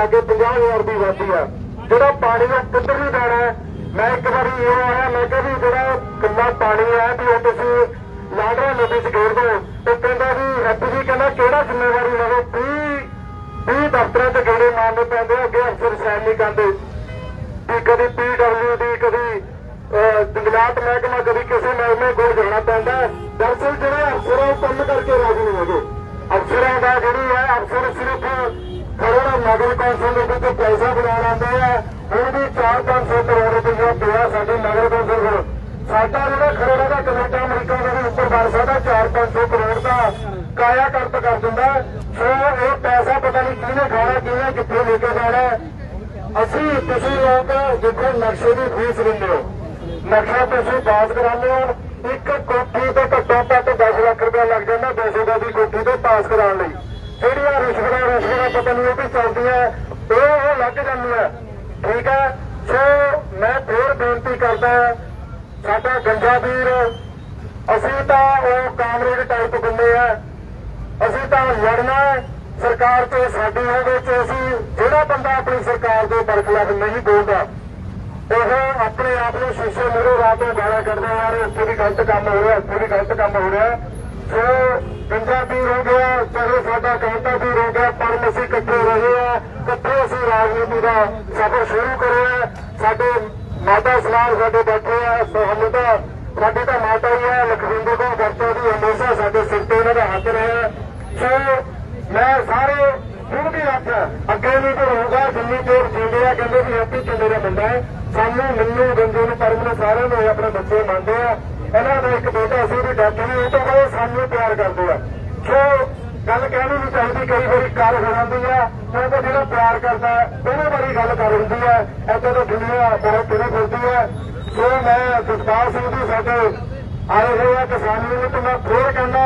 ਲਾਗੇ 50000 ਦੀ ਵਾਦੀ ਆ। ਜਿਹੜਾ ਪਾਣੀ ਦਾ ਕਿੱਧਰ ਨਹੀਂ ਜਾਣਾ ਮੈਂ ਇੱਕ ਵਾਰੀ ਇਹ ਆਇਆ ਮੈਂ ਕਿਹਾ ਵੀ ਜਿਹੜਾ ਕਿੰਨਾ ਪਾਣੀ ਹੈ ਵੀ ਉਹ ਤੁਸੀਂ ਲਾਡਰਾ ਨਦੀ ਚ ਗੇਰ ਦਿਓ। ਤੇ ਕਹਿੰਦਾ ਵੀ ਐਪੀ ਕਹਿੰਦਾ ਕਿਹੜਾ ਜ਼ਿੰਮੇਵਾਰੀ ਲਵੇ? 30 30 ਦਫ਼ਤਰਾਂ ਤੇ ਗੇੜੇ ਮਾਰਨੇ ਪੈਂਦੇ ਅੱਗੇ ਅਫਸਰ ਸਾਈਨ ਨਹੀਂ ਕਰਦੇ। ਵੀ ਕਦੀ ਪੀਡਬਲਿਊ ਦੀ, ਕਦੀ ਜੰਗਲਾਤ ਮਹਿਕਮਾ, ਕਦੀ ਕਿਸੇ ਮਹਿਕਮੇ ਕੋਲ ਜਾਣਾ ਪੈਂਦਾ ਹੈ। ਦਰਅਸਲ ਜਿਹੜੇ ਅਫਸਰ ਆ ਉਹ ਕੰਮ ਕਰਕੇ ਰਾਜੀ ਨਹੀਂ ਹੈਗੇ। ਅਫਸਰਾਂ ਦਾ ਜਿਹੜੀ ਹੈ, ਅਫਸਰ ਸਿਰਫ ਨਗਰ ਕੌਂਸਲ ਦੇ ਵਿੱਚ ਪੈਸਾ ਬਣਾਉਣ ਆਉਂਦੇ ਆ। ਹੁਣ ਵੀ 4-500 ਕਰੋੜ ਰੁਪਏ ਪਿਆ ਸਾਡੇ ਨਗਰ ਕੌਂਸਲ ਕੋਲ। ਸਾਡਾ ਜਿਹੜਾ ਖਰੋੜਾ ਦਾ ਕਮੇਟਾ ਅਮਰੀਕਾ ਦੇ ਵੀ ਉੱਪਰ ਬਣ ਸਕਦਾ 4-500 ਕਰੋੜ ਦਾ ਕਾਇਆ ਕਰਤ ਕਰ ਦਿੰਦਾ ਸੋ ਇਹ ਪੈਸਾ ਪਤਾ ਨਹੀਂ ਕਿਹਨੇ ਖਾਣਾ, ਕਿਹਨੇ ਕਿੱਥੇ ਲੈ ਕੇ ਜਾਣਾ ਅਸੀਂ, ਤੁਸੀਂ ਲੋਕ ਜਿੱਥੇ ਨਕਸ਼ੇ ਦੀ ਫੀਸ ਦਿੰਦੇ ਹੋ। ਨਕਸ਼ਾ ਤੁਸੀਂ ਪਾਸ ਕਰਾਉਂਦੇ ਹੋ। ਇੱਕ ਕੋਠੀ ਤੋਂ ਘੱਟੋ ਘੱਟ 10 ਲੱਖ ਰੁਪਏ ਲੱਗ ਜਾਂਦਾ 200 ਦਾ ਦੀ ਕੋਠੀ ਤੇ ਪਾਸ ਕਰਾਉਣ ਲਈ। ਜਿਹੜੀਆਂ ਰਿਸ਼ਵਤਾਂ ਰਿਸ਼ਵਤਾਂ ਪਤਾ ਨਹੀਂ ਉਹ ਵੀ ਚੱਲਦੀਆਂ ਉਹ ਉਹ ਲੱਗ ਜਾਂਦੀਆਂ ਠੀਕ ਹੈ। ਸੋ ਮੈਂ ਫੇਰ ਬੇਨਤੀ ਕਰਦਾ ਸਾਡਾ ਗੰਜਾ ਵੀਰ, ਅਸੀਂ ਤਾਂ ਉਹ ਕਾਮਰੇਡ ਟਾਈਪ ਬੰਦੇ ਆ। ਅਸੀਂ ਤਾਂ ਲੜਨਾ ਸਰਕਾਰ ਤੇ ਸਾਡੀ ਹੋਵੇ ਤੇ ਅਸੀਂ ਜਿਹੜਾ ਬੰਦਾ ਆਪਣੀ ਸਰਕਾਰ ਦੇ ਬਰਖਲਾਫ ਨਹੀਂ ਬੋਲਦਾ, ਉਹ ਆਪਣੇ ਆਪ ਨੂੰ ਸ਼ੀਸ਼ੇ ਮੂਹਰੇ ਰਾਤ ਨੂੰ ਗਾਲਾਂ ਕੱਢਦਾ, ਯਾਰ ਇੱਥੇ ਵੀ ਗਲਤ ਕੰਮ ਹੋ ਰਿਹਾ, ਇੱਥੇ ਵੀ ਗਲਤ ਕੰਮ ਹੋ ਰਿਹਾ। ਸੋ ਪੰਜਾਬੀ ਹੋ ਗਿਆ, ਚਾਹੇ ਸਾਡਾ ਕਹਿੰਦਾ ਵੀ ਹੋ ਗਿਆ ਪਰ ਅਸੀਂ ਇਕੱਠੇ ਰਹੇ ਆ, ਇਕੱਠੇ ਅਸੀਂ ਰਾਜਨੀਤੀ ਦਾ ਸਫ਼ਰ ਸ਼ੁਰੂ ਕਰਿਆ ਸਾਡੇ ਮਾਤਾ ਸਲਾਰ ਸਾਡੇ ਬੈਠੇ ਆ ਸਾਨੂੰ ਤਾਂ ਸਾਡੀ ਤਾਂ ਮਾਤਾ ਹੀ ਹੈ ਲਖਵਿੰਦਰ ਕੌਰ ਵਰਤੋਂ ਦੀ ਹਮੇਸ਼ਾ ਸਾਡੇ ਸਿਰ ਤੇ ਉਹਨਾਂ ਦਾ ਹੱਥ ਰਿਹਾ ਸੋ, ਮੈਂ ਸਾਰੇ ਹੁਣ ਵੀ ਆਖਿਆ ਅੱਗੇ ਵੀ ਤੇ ਹੋਊਗਾ ਜਿੰਨੀ ਦੇਰ ਜਿੰਦੇ ਆ, ਕਹਿੰਦੇ ਵੀ ਹੈਪੀ ਚੰਦੇ ਦਾ ਬੰਦਾ ਹੈ। ਸਾਨੂੰ, ਮੈਨੂੰ ਗੰਜੂ ਨੂੰ ਪਰਮ ਨੂੰ ਸਾਰਿਆਂ ਨੂੰ ਆਪਣੇ ਬੱਚੇ ਮੰਨਦੇ ਆ। ਇਹਨਾਂ ਦਾ ਇੱਕ ਬੇਟਾ ਸੀ ਵੀ ਡਾਕਟਰ ਵੀ ਉਹ ਤੋਂ ਬਾਅਦ ਸਾਨੂੰ ਪਿਆਰ ਕਰਦੇ ਆ। ਸੋ ਗੱਲ ਕਹਿਣੀ ਨਹੀਂ ਚਾਹੀਦੀ ਕਈ ਵਾਰੀ ਕਰ ਹੋ ਜਾਂਦੀ ਆ ਕਿਉਂਕਿ ਜਿਹੜਾ ਪਿਆਰ ਕਰਦਾ ਹੈ, ਉਹਨੇ ਵਾਰੀ ਗੱਲ ਕਰ ਹੁੰਦੀ ਹੈ ਇੱਥੇ ਤੋਂ ਦੁਨੀਆ ਬਹੁਤ ਤੁਰੀ ਫਿਰਦੀ ਹੈ ਸੋ ਮੈਂ ਜਸਪਾਲ ਸਿੰਘ ਜੀ ਸਾਡੇ ਆਏ ਹੋਏ ਆ ਕਿਸਾਨੀ ਨੂੰ ਤੇ ਮੈਂ ਫੇਰ ਕਹਿੰਦਾ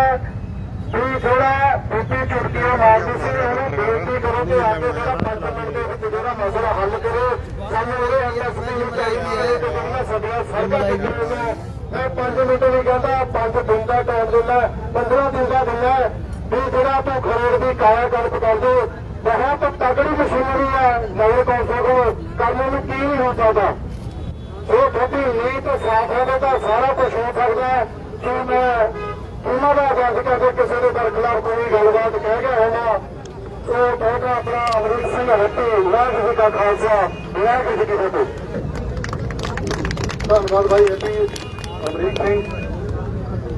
ਵੀ ਥੋੜਾ ਬੀਬੀ ਚੁਟਕੀਆਂ ਮਾਰਦੀ ਸੀ ਉਹਨੂੰ ਬੇਨਤੀ ਕਰੋ ਕਿ ਆ ਕੇ ਜਿਹੜਾ 5 ਮਿੰਟ ਦੇ ਵਿੱਚ ਜਿਹੜਾ ਮਸਲਾ ਹੱਲ ਕਰੋ। ਸਾਨੂੰ ਉਹਦੇ ਐਮਐਸਪੀ ਨੂੰ ਚਾਹੀਦੀ ਹੈ ਤੇ ਜਿਹੜੀਆਂ ਸਾਡੀਆਂ ਸੜਕਾਂ ਟੁੱਟੀਆਂ ਮੈਂ 5 ਮਿੰਟ ਨਹੀਂ ਕਹਿੰਦਾ 5 ਦਿਨ ਦਾ ਟਾਈਮ ਦਿੰਦਾ। ਜਿਹੜਾ ਤੂੰ ਖਰੋੜ ਦੀ ਕਾਇਆ ਕਲਪ ਕਰ ਬਹੁਤ ਤਗੜੀ ਮਸ਼ੀਨਰੀ ਹੈ ਨਵੇਂ ਕੌਂਸਲ ਕੋਲ। ਕਰਨ ਨੂੰ ਕੀ ਨਹੀਂ ਹੋ ਸਕਦਾ। ਉਹ ਤੁਹਾਡੀ ਨੀਤ ਸਾਫ਼ ਹੋਵੇ ਤਾਂ ਸਾਰਾ ਕੁਝ ਹੋ ਸਕਦਾ। ਕਿ ਮੈਂ ਉਹਨਾਂ ਦਾ ਜੱਜ ਕਰਕੇ ਕਿਸੇ ਦੇ ਬਰਖਲਾਫ ਕੋਈ ਗੱਲਬਾਤ ਕਹਿ ਗਿਆ ਹੋਣਾ ਉਹ ਕਹਿੰਦਾ ਆਪਣਾ ਅਮਰੀਕ ਸਿੰਘ ਹੱਟੀ, ਵਾਹਿਗੁਰੂ ਜੀ ਕਾ ਖਾਲਸਾ, ਵਾਹਿਗੁਰੂ ਜੀ ਕੀ ਫਤਿਹ। ਧੰਨਵਾਦ ਭਾਈ ਹੱਟੀ ਅਮਰੀਕ ਸਿੰਘ।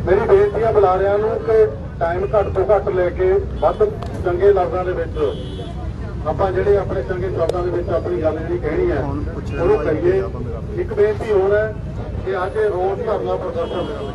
ਮੇਰੀ ਬੇਨਤੀ ਆ ਬੁਲਾਰਿਆਂ ਨੂੰ ਕਿ ਟਾਈਮ ਘੱਟ ਤੋਂ ਘੱਟ ਲੈ ਕੇ ਵੱਧ ਚੰਗੇ ਲਫ਼ਜ਼ਾਂ ਦੇ ਵਿੱਚ ਆਪਾਂ ਜਿਹੜੇ ਆਪਣੇ ਚੰਗੇ ਸ਼ਬਦਾਂ ਦੇ ਵਿੱਚ ਆਪਣੀ ਗੱਲ ਜਿਹੜੀ ਕਹਿਣੀ ਹੈ ਉਹਨੂੰ ਕਰੀਏ। ਇੱਕ ਬੇਨਤੀ ਹੋਰ ਹੈ ਕਿ ਅੱਜ ਰੋਜ਼ ਧਰਨਾ ਪ੍ਰਦਰਸ਼ਨ